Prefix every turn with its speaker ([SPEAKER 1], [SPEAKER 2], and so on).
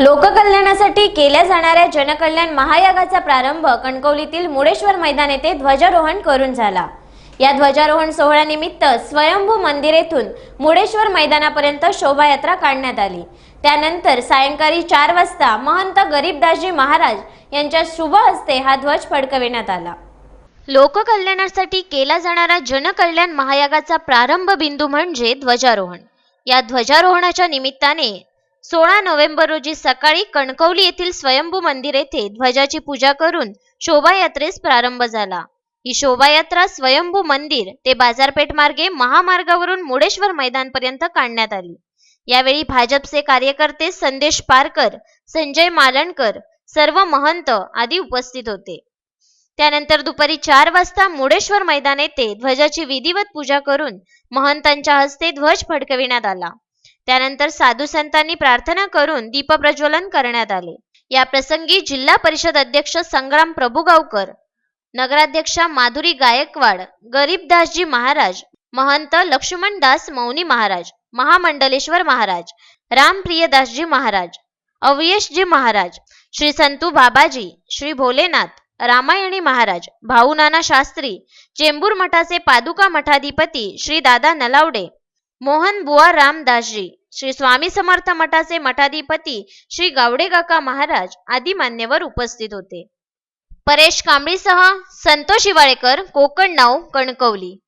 [SPEAKER 1] लोककल्याणासाठी केल्या जाणाऱ्या जनकल्याण महायागाचा प्रारंभ कणकवलीतील मुडेश्वर मैदान येथे ध्वजारोहण करून झाला. या ध्वजारोहण सोहळ्यानिमित्त स्वयंभू मंदिर येथून मुडेश्वर मैदानापर्यंत शोभायात्रा काढण्यात आली. त्यानंतर सायंकाळी चार वाजता महंत गरीबदासजी महाराज यांच्या शुभ हस्ते हा ध्वज फडकविण्यात आला. लोककल्याणासाठी केला जाणारा जनकल्याण महायागाचा प्रारंभ बिंदू म्हणजे ध्वजारोहण. या ध्वजारोहणाच्या निमित्ताने सोळा नोव्हेंबर रोजी सकाळी कणकवली येथील स्वयंभू मंदिर येथे ध्वजाची पूजा करून शोभायात्रेस प्रारंभ झाला. ही शोभायात्रा स्वयंभू मंदिर ते बाजारपेठ मार्गे महामार्गावरून मुडेश्वर मैदानपर्यंत काढण्यात आली. यावेळी भाजपचे कार्यकर्ते संदेश पारकर संजय मालणकर सर्व महंत आदी उपस्थित होते. त्यानंतर दुपारी चार वाजता मुडेश्वर मैदान येथे ध्वजाची विधिवत पूजा करून महंतांच्या हस्ते ध्वज फडकविण्यात आला. त्यानंतर साधू संतांनी प्रार्थना करून दीपप्रज्वलन करण्यात आले. या प्रसंगी जिल्हा परिषद अध्यक्ष संग्राम प्रभुगावकर नगराध्यक्षा माधुरी गायकवाड गरीबदासजी महाराज महंत लक्ष्मणदास मौनी महाराज महामंडलेश्वर महाराज रामप्रियदासजी महाराज अवयशजी महाराज श्री संतू बाबाजी श्री भोलेनाथ रामायणी महाराज भाऊनाना शास्त्री चेंबूर मठाचे पादुका मठाधिपती श्री दादा नलावडे मोहन बुवा रामदासजी श्री स्वामी समर्थ मठाचे मठाधिपती श्री गावडेगाका महाराज आदी मान्यवर उपस्थित होते. परेश कांबळीसह संतोष शिवाळेकर कोकण नाव कणकवली.